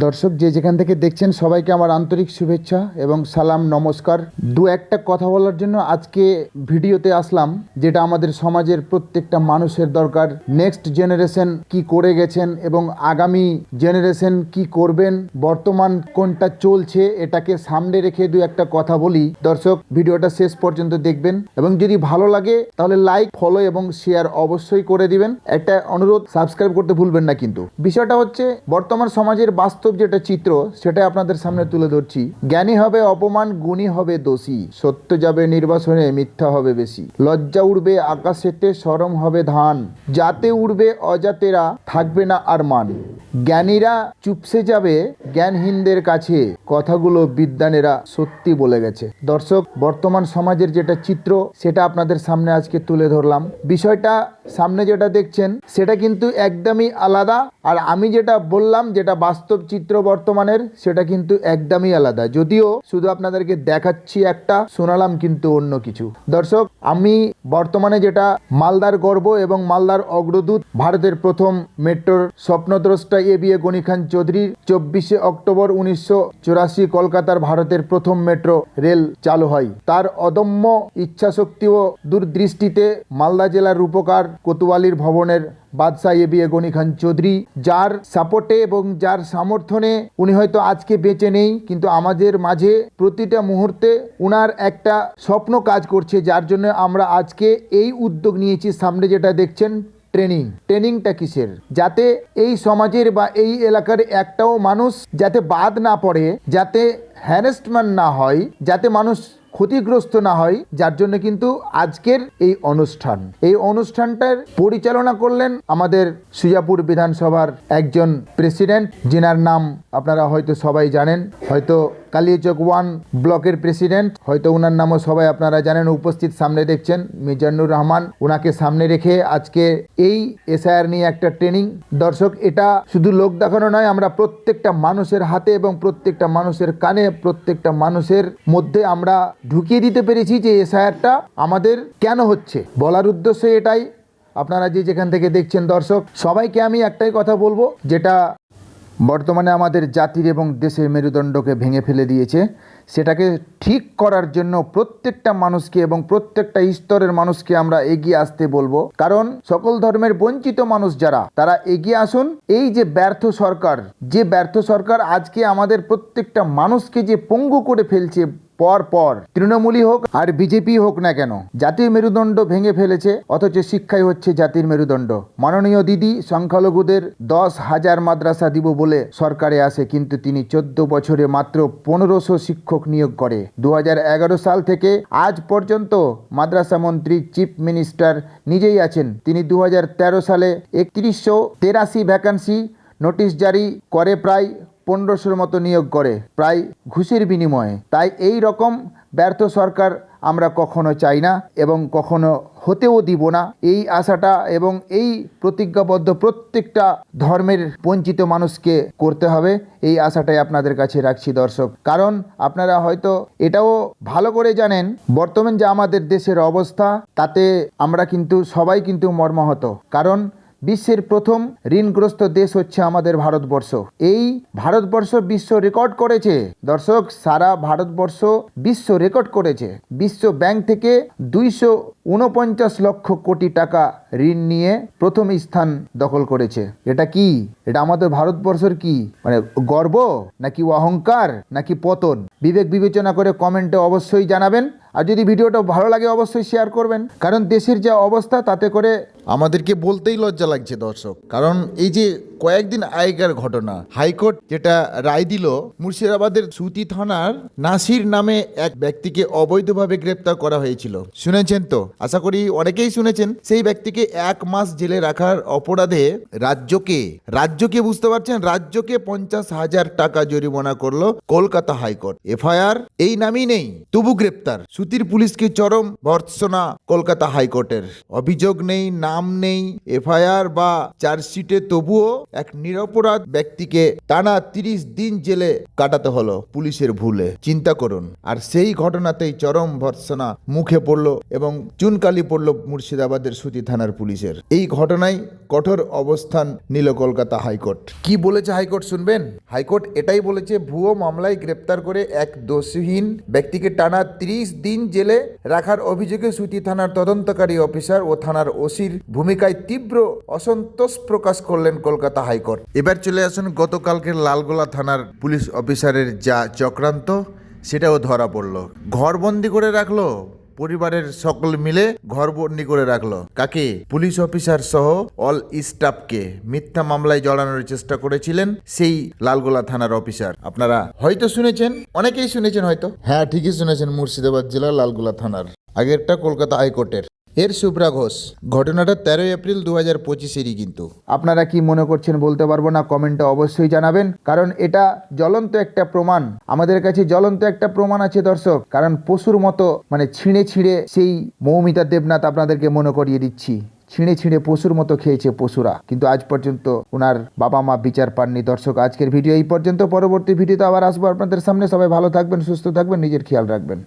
দর্শক, যে যেখান থেকে দেখছেন, সবাইকে আমার আন্তরিক শুভেচ্ছা এবং সালাম, নমস্কার। দু একটা কথা বলার জন্য আজকে ভিডিওতে আসলাম, যেটা আমাদের সমাজের প্রত্যেকটা মানুষের দরকার। নেক্সট জেনারেশন কি করে গেছেন এবং আগামী জেনারেশন কি করবেন, বর্তমান কোনটা চলছে, এটাকে সামনে রেখে দু একটা কথা বলি। দর্শক, ভিডিওটা শেষ পর্যন্ত দেখবেন এবং যদি ভালো লাগে, তাহলে লাইক ফলো এবং শেয়ার অবশ্যই করে দিবেন। একটা অনুরোধ সাবস্ক্রাইব করতে ভুলবেন না কিন্তু। বিষয়টা হচ্ছে, বর্তমান সমাজের বাস্তব যেটা চিত্র সেটা আপনাদের সামনে তুলে ধরছি। জ্ঞানী হবে অপমান, গুণী হবে দোষী। সত্য যাবে নির্বাসনে, মিথ্যা হবে বেশি। লজ্জা উড়বে আকাশেতে, সরম হবে ধান। যাতে উড়বে অজাতেরা, থাকবে না আর মান। জ্ঞানীরা চুপসে যাবে জ্ঞানহীনদের কাছে। কথাগুলো বিদ্যানেরা সত্যি বলে গেছে। দর্শক, বর্তমান সমাজের যেটা চিত্র, সেটা আপনাদের সামনে আজকে তুলে ধরলাম। বিষয়টা সামনে যেটা দেখছেন, সেটা কিন্তু একদমই আলাদা। আর আমি যেটা বললাম, যেটা বাস্তব চিত্র বর্তমানের, সেটা কিন্তু একদমই আলাদা। যদিও শুধু আপনাদেরকে দেখাচ্ছি একটা, শোনালাম কিন্তু অন্য কিছু। দর্শক, আমি বর্তমানে যেটা মালদার গর্ব এবং মালদার অগ্রদূত, ভারতের প্রথম মেট্রোর স্বপ্নদ্রষ্টা এ বি এ গনি খান চৌধুরীর চব্বিশে অক্টোবর উনিশশো চুরাশি কলকাতার ভারতের প্রথম মেট্রো রেল চালু হয়। তার অদম্য ইচ্ছাশক্তি ও দূরদৃষ্টিতে মালদা জেলার রূপকার কোতোয়ালির ভবনের বাদশাহ A B A Gani Khan Chowdhury, যার সাপোর্টে এবং যার সমর্থনে উনি হয়তো আজকে বেঁচে নেই, কিন্তু আমাদের মাঝে প্রতিটা মুহূর্তে উনার একটা স্বপ্ন কাজ করছে, যার জন্য আমরা আজকে এই উদ্যোগ নিয়েছি। সামনে যেটা দেখছেন, ট্রেনিং। ট্রেনিংটা কিসের? যাতে এই সমাজের বা এই এলাকার একটাও মানুষ যাতে বাদ না পড়ে, যাতে হ্যারাসমেন্ট না হয়, যাতে মানুষ ক্ষতিগ্রস্ত না হয়, যার জন্য কিন্তু আজকের এই অনুষ্ঠান। এই অনুষ্ঠানটার পরিচালনা করলেন আমাদের সুজাপুর বিধানসভার একজন প্রেসিডেন্ট, যিনার নাম আপনারা হয়তো সবাই জানেন, হয়তো কালিয়াচক ওয়ান ব্লকের প্রেসিডেন্ট। হয়তো ওনার নামও সবাই আপনারা জানেন, উপস্থিত সামনে দেখছেন মিজানুর রহমান। ওনাকে সামনে রেখে আজকে এই এসআইআর নিয়ে একটা ট্রেনিং। দর্শক, এটা শুধু লোক দেখানো নয়, আমরা প্রত্যেকটা মানুষের হাতে এবং প্রত্যেকটা মানুষের কানে, প্রত্যেকটা মানুষের মধ্যে আমরা ঢুকিয়ে দিতে পেরেছি যে এসআইআরটা আমাদের কেন হচ্ছে। বলার উদ্দেশ্য এটাই। আপনারা যে যেখান থেকে দেখছেন দর্শক, সবাইকে আমি একটাই কথা বলব, যেটা বর্তমানে আমাদের জাতির এবং দেশের মেরুদণ্ডকে ভেঙে ফেলে দিয়েছে। সেটাকে ঠিক করার জন্য প্রত্যেকটা মানুষকে এবং প্রত্যেকটা স্তরের মানুষকে আমরা এগিয়ে আসতে বলব। কারণ সকল ধর্মের বঞ্চিত মানুষ যারা, তারা এগিয়ে আসুন। এই যে ব্যর্থ সরকার, যে ব্যর্থ সরকার আজকে আমাদের প্রত্যেকটা মানুষকে যে পঙ্গু করে ফেলছে পর পর তৃণমূলই হোক আর বিজেপি হোক না কেন জাতির মেরুদণ্ড ভেঙে ফেলেছে, অথচ শিক্ষাই হচ্ছে জাতির মেরুদণ্ড। মাননীয় দিদি সংখ্যালঘুদের দশ হাজার মাদ্রাসা দিব বলে সরকারে আসে, কিন্তু তিনি চোদ্দ বছরে মাত্র পনেরোশো শিক্ষক নিয়োগ করে। দু হাজার এগারো সাল থেকে আজ পর্যন্ত মাদ্রাসা মন্ত্রী চিফ মিনিস্টার নিজেই আছেন। তিনি দু হাজার তেরো সালে একত্রিশশো তেরাশি ভ্যাকান্সি নোটিশ জারি করে প্রায় পনেরোশোর মতো নিয়োগ করে, প্রায় ঘুষের বিনিময়ে। তাই এই রকম ব্যর্থ সরকার আমরা কখনো চাই না এবং কখনো হতেও দিব না। এই আশাটা এবং এই প্রতিজ্ঞাবদ্ধ প্রত্যেকটা ধর্মের বঞ্চিত মানুষকে করতে হবে। এই আশাটাই আপনাদের কাছে রাখছি দর্শক। কারণ আপনারা হয়তো এটাও ভালো করে জানেন, বর্তমান যে আমাদের দেশের অবস্থা, তাতে আমরা কিন্তু সবাই কিন্তু মর্মাহত। কারণ বিশ্বের প্রথম ঋণগ্রস্ত দেশ হচ্ছে আমাদের ভারতবর্ষ। এই ভারতবর্ষ বিশ্ব রেকর্ড করেছে। দর্শক, সারা ভারতবর্ষ বিশ্ব রেকর্ড করেছে। বিশ্ব ব্যাংক থেকে দুইশো উনপঞ্চাশ লক্ষ কোটি টাকা ঋণ নিয়ে প্রথম স্থান দখল করেছে। এটা কি? এটা আমাদের ভারতবর্ষের কি? মানে গর্ব? নাকি অহংকার? নাকি পতন? বিবেক বিবেচনা করে কমেন্টে অবশ্যই জানাবেন। আর যদি ভিডিওটা ভালো লাগে, অবশ্যই শেয়ার করবেন। কারণ দেশের যা অবস্থা, তাতে করে আমাদেরকে বলতেই লজ্জা লাগছে, দর্শক। কারণ এই যে কয়েকদিন আগেকার ঘটনা, হাইকোর্ট যেটা রায় দিল, মুর্শিদাবাদের সুতি থানার নাসির নামে এক ব্যক্তিকে অবৈধভাবে গ্রেপ্তার করা হয়েছিল। শুনেছেন তো? আশা করি অনেকেই শুনেছেন। সেই ব্যক্তিকে এক মাস জেলে রাখার অপরাধে রাজ্যকে রাজ্যকে বুঝতে পারছেন? রাজ্যকে পঞ্চাশ হাজার টাকা জরিমানা করল কলকাতা হাইকোর্ট। এফআইআর এই নামই নেই, তবু গ্রেপ্তার। সুতির পুলিশকে চরম ভর্ৎসনা কলকাতা হাইকোর্টের। অভিযোগ নেই, না নাম নেই, এফআইআর বা চার্জশিটে তবুও এক নিরপরাধ ব্যক্তিকে টানা তিরিশ দিন জেলে কাটাতে হলো পুলিশের ভুলে। চিন্তা করুন, আর সেই ঘটনাতেই চরম ভর্সনা মুখে পড়ল এবং চুনকালি পড়ল মুর্শিদাবাদের সুতি থানার পুলিশের। এই ঘটনায় কঠোর অবস্থান নিল কলকাতা হাইকোর্ট। কি বলেছে হাইকোর্ট শুনবেন? হাইকোর্ট এটাই বলেছে, ভুয়ো মামলায় গ্রেপ্তার করে এক দোষীহীন ব্যক্তিকে টানা ত্রিশ দিন জেলে রাখার অভিযোগে সুতি থানার তদন্তকারী অফিসার ও থানার ওসির ভূমিকায় তীব্র অসন্তোষ প্রকাশ করলেন কলকাতা হাইকোর্ট। এবার চলে আসুন গতকালকের লালগোলা থানার পুলিশ অফিসারের যা চক্রান্ত, সেটাও ধরা পড়ল। ঘরবন্দি করে রাখল, পরিবারের সকল মিলে ঘরবন্দি করে রাখল। কাকে? পুলিশ অফিসার সহ অল স্টাফকে। মিথ্যা মামলায় জড়ানোর চেষ্টা করেছিলেন সেই লালগোলা থানার অফিসার। আপনারা হয়তো শুনেছেন, অনেকেই শুনেছেন হয়তো। হ্যাঁ ঠিকই শুনেছেন মুর্শিদাবাদ জেলার লালগোলা থানার। আগেরটা কলকাতা হাইকোর্টের। এর শুভ্রা ঘোষ। ঘটনাটা তেরোই এপ্রিল দু হাজার পঁচিশেরই কিন্তু। আপনারা কি মনে করছেন বলতে পারব না? কমেন্টে অবশ্যই জানাবেন। কারণ এটা জ্বলন্ত একটা প্রমাণ। আমাদের কাছে জ্বলন্ত একটা প্রমাণ আছে দর্শক। কারণ পশুর মতো মানে ছিঁড়ে ছিঁড়ে সেই মৌমিতা দেবনাথ আপনাদেরকে মনে করিয়ে দিচ্ছি। ছিঁড়ে ছিঁড়ে পশুর মতো খেয়েছে পশুরা। কিন্তু আজ পর্যন্ত ওনার বাবা মা বিচার পাননি। দর্শক, আজকের ভিডিও এই পর্যন্ত। পরবর্তী ভিডিওতে আবার আসব আপনাদের সামনে। সবাই ভালো থাকবেন, সুস্থ থাকবেন, নিজের খেয়াল রাখবেন।